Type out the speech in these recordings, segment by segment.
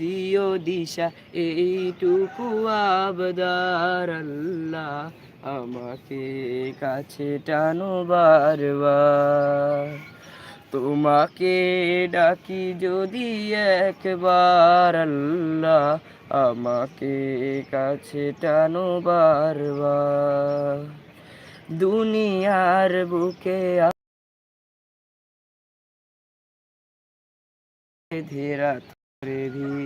দিও দিশা, এইটুকু আবদার আল্লাহ আমাকে কাছে টানো বারবার। তোমাকে ডাকি যদি একবার আল্লাহ আমাকে কাছে টানো বারবার। দুনিয়ার বুকে ধীরা ধরে ভিড়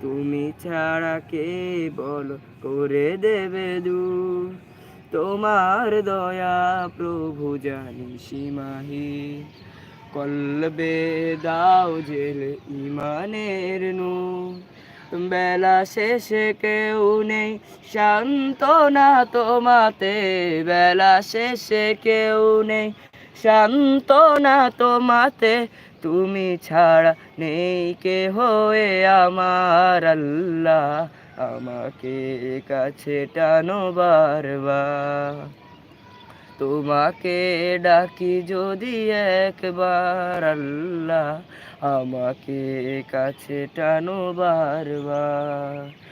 তুমি ছাড়া কে বল করে দেবে দূর? তোমার দয়া প্রভু জানি সীমাহি। কলবে দাও জেল ইমানের নু বেলা শেষে কেউ নেই শান্ত না তোমাতে। বেলা শেষে কেউ নেই শান্ত না তোমাতে। তুমি ছাড়া নেই কে হয়ে আমার আল্লাহ। আমাকে কাছে টানো বারবার। তোমাকে ডাকি যদি একবার আল্লাহ। আমাকে কাছে টানো বারবার।